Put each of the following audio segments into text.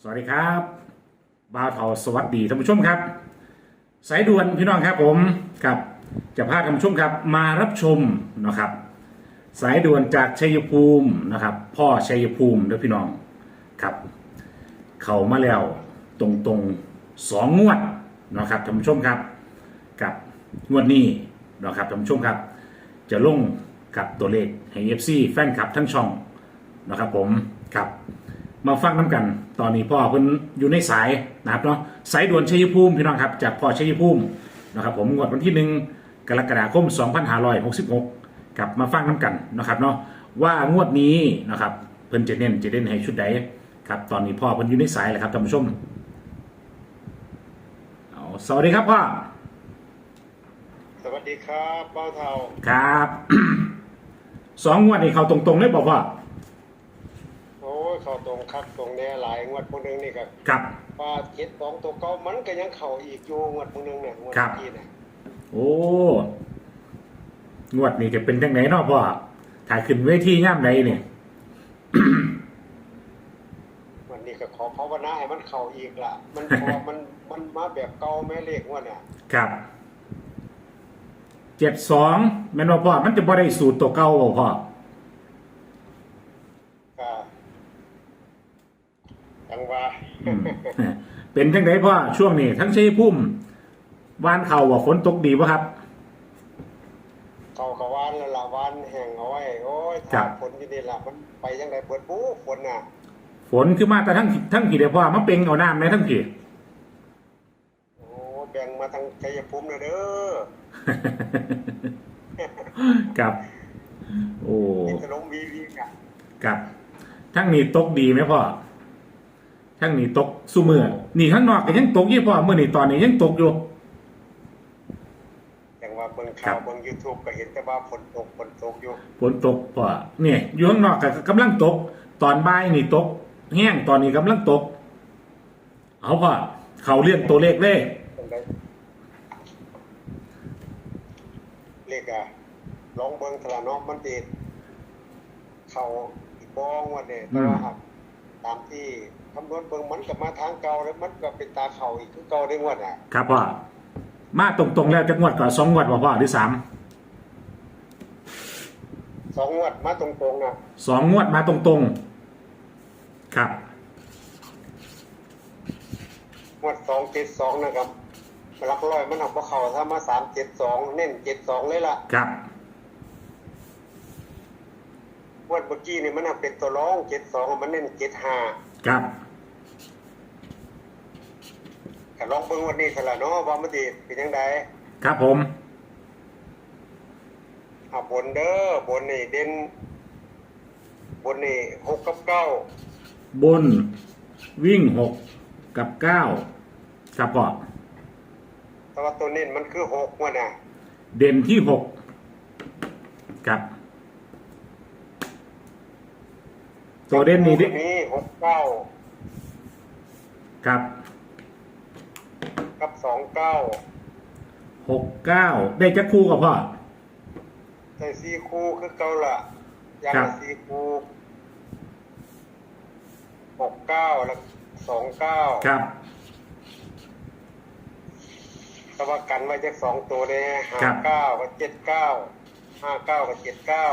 สวัสดีครับบ่าวเทาสวัสดีท่านผู้ชมครับ สายด่วนพี่น้องครับผมกับจะพาท่านผู้ชมครับ มารับชมนะครับ สายด่วนจากชัยภูมินะครับ พ่อชัยภูมิด้อพี่น้องครับ เข้ามาแล้วตรงตรงๆสองงวดนะครับท่านผู้ชมครับ กับงวดนี้นะครับท่านผู้ชมครับ จะลงกับตัวเลขให้ FC แฟนคลับทั้งช่องนะครับผมครับ มาฟังน้ำกัน ตอนนี้พ่อเพิ่นอยู่ในสายนะครับเนาะสายด่วนชัยภูมิพี่น้องครับจากพ่อชัยภูมินะครับผมงวดวันที่หนึ่งกรกฎาคม 2566กลับมาฟังน้ำกันนะครับเนาะว่างวดนี้นะครับเพิ่นจะเน้นจะเด่นให้ชุดใดครับตอนนี้พ่อเพิ่นอยู่ในสายแล้วครับท่านผู้ชมเอาสวัสดีครับพ่อสวัสดีครับเป้าเทาครับ สองงวดนี้เขาตรงๆเลยบอกว่า โอ้ยเข้าตรงคักตรงแน่หลายงวดพวกนึงนี่ก็ครับ ปลาเจ็ดสองตัวเก่ามันก็ยังเข้าอีกอยู่งวดพวกนึงเนี่ยงวดครับ ที่เนี่ยโอ้งวดนี้จะเป็นจังไหนเนาะพ่อถ่ายขึ้นเวทีย่ามใดเนี่ยวันนี้ก็ขอภาวนาให้มันเข้าอีกละมันพอ มันมันมาแบบเก่าแม่เลขงวดเนี่ยครับเจ็ดสองแม่นว่าพ่อมันจะบ่ได้สูตรตัวเก่าบ่พ่อ ก็จังว่า อืม เป็นจังไดพ่อช่วงนี้ทั้งชัยภูมิวานเข่าว่าฝนตกดีป่ะครับ เข้ากะวานแล้วละวานแห้งเอาไว้โอ้ยครัถ้าบฝนอยู่นี่ละมันไปยังไงเปิดปูฝนน่ะ ฝนคือมาแต่ทั้งทั้งกี่เดียวพ่อมาเป็นเอาน้ำในทั้งกี่ โอ้แบ่งมาทางชัยภูมินะเด้อครับ โอ้นี่จะลงวีวีอะ ครับทั้งนี้ตกดีไหมพ่อ ทั้งนี้ตกสู้มือนี่ข้างนอกก็ยังตกยี่พ่อเมื่อนี่ตอนนี้ยังตกอยู่อย่างว่าเบิ่งครัข่าวบเบิ่ง YouTube ก็เห็นแต่ว่าฝนตกฝนตกอยู่ฝนตกพ่อเนี่ยอยู่ข้างนอกก็กำลังตก ตอนบ่ายนี่ตกแห้งตอนนี้กำลังตก เอาพ่อเขาเรียกตัวเลขเลยจังไดเลขอะลองเบิ่งทะละเนาะมันสิเข้าอีกบ้องว่าเนี่ยแต่ว่าหาก ตามที่คำนวณเบิ่งมันก็มาทางเก่าแล้วมันก็เป็นตาเข้าอีกคือเก่าได้งวดอะครับพ่อมาตรงๆแล้วจะงวดก่อนสองงวดบ่พ่อหรือสามสองงวดมาตรงๆน่ะสองงวดมาตรงๆ ครับงวด272นะครับหลักร้อยมันหักบ่เข้าถ้ามา372เน้น72เลยล่ะครับง วดเมื่อกี้นี่มันหักเป็นตัวรอง72มันเน้น75ครับก็ลองเบิ่งวันนี้เถอะล่ะเนาะว่ามันสิเป็นจังไดครับผมอ่าบนเด้อบนนี่เด่นบนนี่หกกับเก้าบนวิ่งหกกับเก้าครับพ่อแต่ว่าตัวเน้นมันคือหกว่ะน่ะ เด่นที่หกครับ ตัวเด่นนี้ดินี้หกเก้าครับกับสองเก้าหกเก้าได้จักคู่กับพ่อ ใส่สี่คู่คือเก้าละอย่างครัละบสี่คู่หกเก้าแล้วสองเก้าครับ แต่ว่ากันไว้จากสองตัวเนี่ยห้าครับเก้ากับเจ็ดเก้าห้าเก้ากับเจ็ดเก้า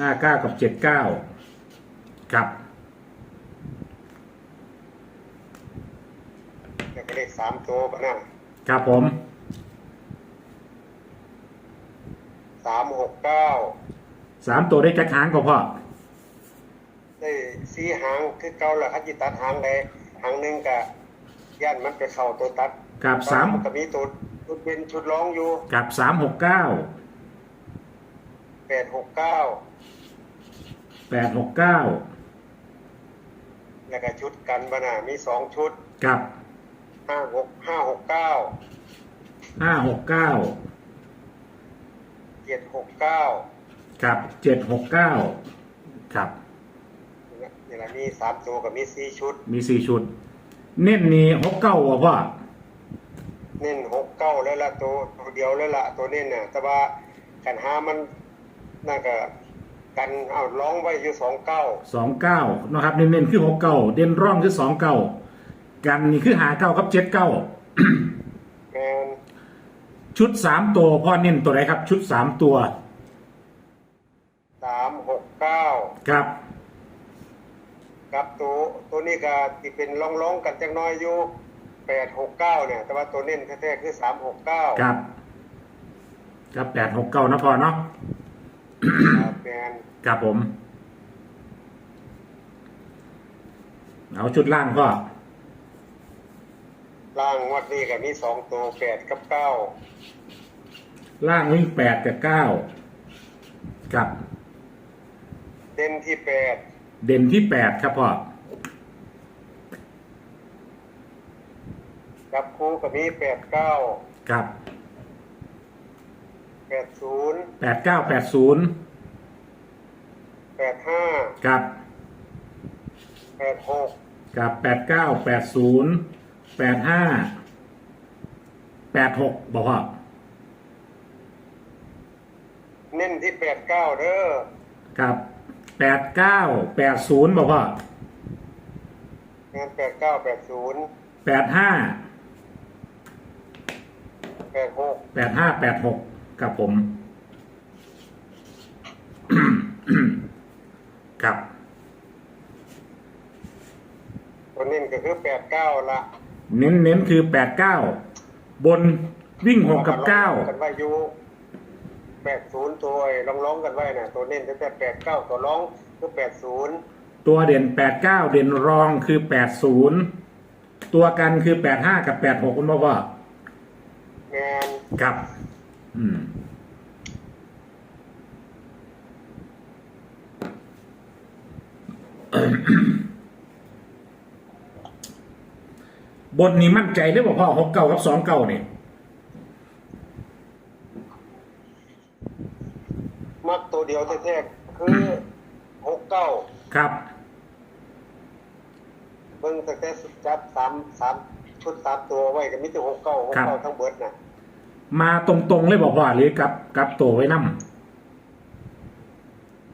ห้าเก้ากับเจ็ดเก้า ครับแล้วก็เลขสามตัวปะน่ะครับผมสามหกเก้าสามตัวได้จักหางกับพ่อได้สีหางคือเก่าแหละคันจิตัดหางใดหางหนึ่งกะย่านมันไปเข้าตัวตัดกับสามนก็มีตัวชุดเป็นชุดร้องอยู่กับสามหกเก้าแปดหกเก้าแปดหกเก้า แล้วก็ชุดกันบานามีสองชุดกับห้าหกห้าหกเก้าห้าหกเก้าเจ็ดหกเก้ากับเจ็ดหกเก้าครับนี่แหละมีสามตัวกับมีสี่ชุด มีสี่ชุด เน้นนี้หกเก้าว่ะพ่อเน้นหกเก้าแล้วละตัวตัวเดียวแล้วละตัวเน้นน่ะแต่ว่ากันหามันน่าก็ กันเอาร้องไว้อยู่สองเก้าสองเก้านะครับเน้นๆคือหกเก้าเด่นร่องคือสองเก้ากันนี่คือหาเก้ากับเจ็ดเก้าแมนชุดสามตัวพ่อเน้นตัวไหนครับ ชุดสามตัวสามหกเก้าครับ กับตัวตัวนี้ก็ที่เป็นร่องร้องๆกันจังน้อยอยู่แปดหกเก้าเนี่ย แต่ว่าตัวเน้นแท้ๆคือสามหกเก้าครับ ครับแปดหกเก้านะพ่อเนาะ แมนครับผม เอาชุดล่างก็ ล่างงวัดนี้กับนี้สองตัวแปดกับเก้าล่างวิ่งแปดกับเก้าครับเด่นที่แปดเด่นที่แปดครับพ่อกับคู่กับนี้แปดเก้าครับแปดศูนย์แปดเก้าแปดศูนย์ แปดห้าครับแปดหกกับแปดเก้าแปดศูนย์แปดห้าแปดหกบอกว่าเน้นที่แปดเก้าเด้อกับแปดเก้าแปดศูนย์บอกว่างานแปดเก้าแปดศูนย์แปดห้าแปดหกแปดห้าแปดหกกับผม ครับตัวเน้นก็คือแปดเก้าละเน้นเน้นคือแปดเก้าบนวิ่งหกกับเก้ากันไว้อยู่แปดศูนย์ตัวไอ้ร้องๆกันไว้น่ะตัวเน้นตั้งแต่แปดเก้าตัวร้องคือแปดศูนย์ตัวเด่นแปดเก้าเด่นรองคือแปดศูนย์ตัวกันคือแปดห้ากับแปดหกคุณพ่อว่างานครับ อืม บนนี้มั่นใจได้บอกพ่อหกเก้ากับสองเก้านี่มักตัวเดียวแท้ๆคือหกเก้าครับ เบิ่งตั้งแต่สุดจับสามสามชุดสามตัวไว้ก็มีแต่หกเก้าหกครับเก้าทั้งเบิดน่ะมาตรงๆเลยบอกว่าหรือกลับกลับตัวไว้นั่ม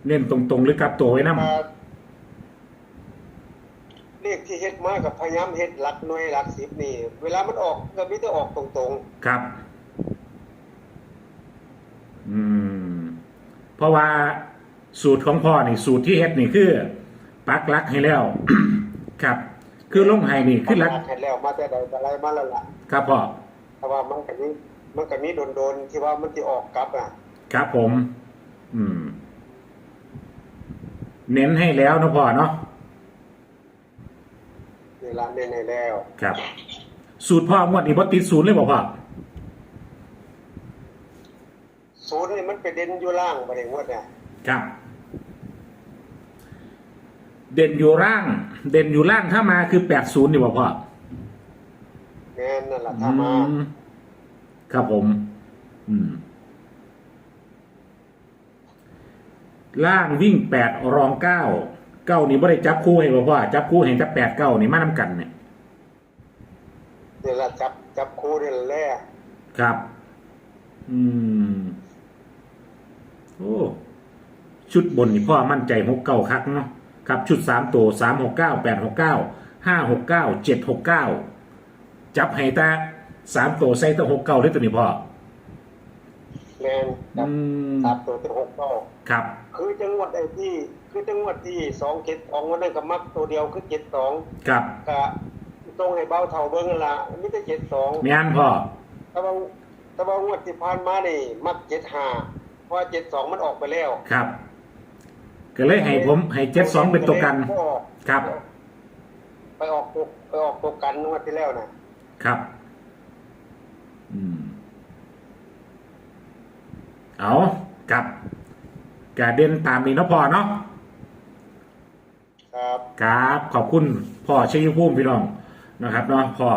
เน้นตรงๆหรือกลับตัวไว้นั่มมาเล ขที่เฮ็ดมากับพยายามเฮ็ดหลักหน่วยหลักสิบนี่ เวลามันออกก็มีแต่ออกตรงครับ อืม เพราะว่าสูตรของพ่อนี่ สูตรที่เฮ็ดนี่คือ ปักหลักให้แล้ว ครับ คือลงให้นี่ๆคือหลักเฮ็ดแล้วมาแต่ใดแต่ไรมาแล้วล่ะครับพ่อแต่ว่ามันก็มีมันก็มีโดนๆที่ว่ามันสิออกกลับอะ ครับผม อืม เน้นให้แล้วนะพ่อเนาะเว ลาเน้นให้แล้วครับ สูตรพ่องวดนี้บ่ติดศูนย์เลยบอกพ่อศูนย์นี่มันไปเด่นอยู่ล่างบ่ได้งวดเนี่ยครับ เด่นอยู่ล่าง เด่นอยู่ล่างถ้ามาคือแปดศูนย์นี่บอกพ่อแม่นนั่นล่ะถ้ามาอืมครับผม อืม ล่างวิ่งแปดรองเก้า เก้านี่ไม่ได้จับคู่ให้บอกว่าจับคู่เห็นจับแปดเก้านี่มานำกันเนี่ยนี่ล่ะจับจับคู่นี่แหละครับ อืม โอ้ ชุดบนนี่พ่อมั่นใจหกเก้าคักเนาะครับ ชุดสามตัวสามหกเก้าแปดหกเก้าห้าหกเก้าเจ็ดหกเก้าจับให้ตาสามตัวใส่ตัวหกเก้าด้วยตัวนี้พ่อ แม่นจับอืม สามตัวเป็นหกเก้าครับ คือจังหวัดไอ้ที่คือจังหวัดที่สองเจ็ดสองวันนั้นก็มักตัวเดียวคือเจ็ดสองครับก็ตรงให้เบาเท่าเบิ้งนั่นละมิแต่เจ็ดสองแม่นพ่อ แต่ว่าแต่ว่างวดที่ผ่านมานี่มักเจ็ดห้าเพราะเจ็ดสองมันออกไปแล้วครับ ก็เลยให้ผมให้เจ็ดสองเป็นตัวกันก็ออกครับ ไปออกตัวไปออกตัวกันงวดที่แล้วนะครับ อืม เอากับกาเด่นตามนี้เนาะพ่อเนาะครับครับขอบคุณพ่อชัยภูมิพี่น้องนะครับเนาะพ่อ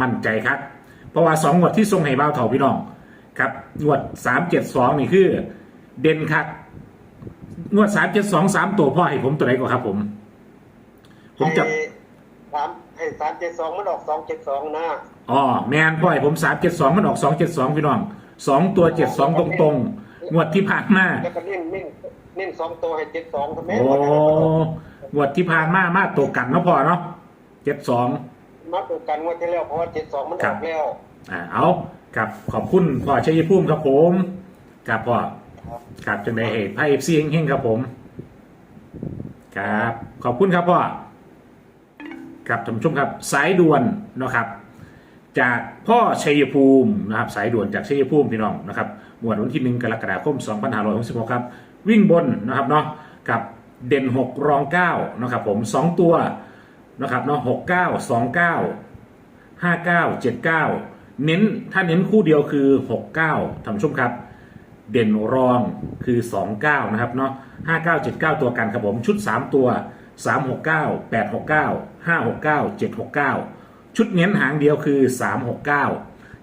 มั่นใจครับ เพราะว่าสองงวดที่ทรงให้บ้าวเถ่าพี่น้อง ครับงวดสามเจ็ดสองนี่คือ เด่นครับงวดสามเจ็ดสองสามตัวพ่อให้ผมตัวไหนก่อนครับผม ผมจะให้สามให้สามเจ็ดสองมันออกสองเจ็ดสองนะอ๋อแมนพ่อยผมสามเจ็ดสองมันออกสองเจ็ดสองพี่น้อง สองตัวเจ็ดสองตรงๆงวดที่ผ่านมาแล้วก็เน้นเน้นเน้นสองตัวให้เจ็ดสองทำไมโอ้งวดที่ผ่านมามาตัวกันเนาะพ่อเนาะเจ็ดสองแมาตัวกันงว่าที่แล้วเพราะว่าเจ็ดสองมันออกแล้วอ่าเอาครับขอบคุณพ่อชัยภูมิครับผมครับพ่อครับครับจังได้เหตุไพ่เอฟซีเฮงๆครับผม ครับ ขอบคุณครับพ่อครับท่านผู้ชมครับสายด่วนเนาะครับ จากพ่อชัยภูมินะครับสายด่วนจากชัยภูมิพี่น้องนะครับหมวดวันที่หนึ่งกรกฎาคม 2566 ครับ วิ่งบนนะครับเนาะกับเด่น 6 รอง 9 นะครับผม 2 ตัวนะครับเนาะ6 9 2 9 5 9 7 9 เน้นถ้าเน้นคู่เดียวคือ 6 9ท่านผู้ชมครับ เด่นรองคือ 2 9 นะครับเนาะ5 9 7 9 ตัวกันครับผมชุด 3 ตัว 3 6 9 8 6 9 5 6 9 7 6 9 ชุดเน้นหางเดียวคือสามหกเก้า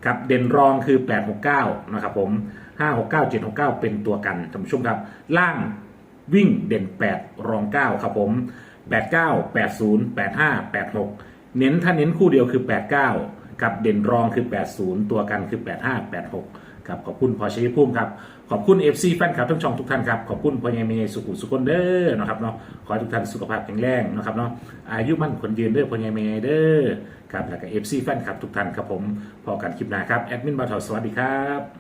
ครับเด่นรองคือแปดหกเก้านะครับผมห้าหกเก้าเจ็ดหกเก้าเป็นตัวกันท่านผู้ชมครับ ล่างวิ่งเด่นแปดรองเก้าครับผมแปดเก้าแปดศูนย์แปดห้าแปดหกเน้นถ้าเน้นคู่เดียวคือ 89กับเด่นรองคือ 80 ตัวกันคือ 85 86ครับขอบคุณพอชัยภูมิครับ ขอบคุณ FC แฟนคลับทั้งช่องทุกท่านครับขอบคุณพอยังมีสุขุสุขคนเด้อนะครับเนาะขอให้ทุกท่านสุขภาพแข็งแรงนะครับเนาะอายุมั่นคนยืนเด้อพอยังมีเด้อครับแล้วก็ FC แฟนคลับทุกท่านครับผมพอกันคลิปหน้าครับแอดมินบาทอสวัสดีครับ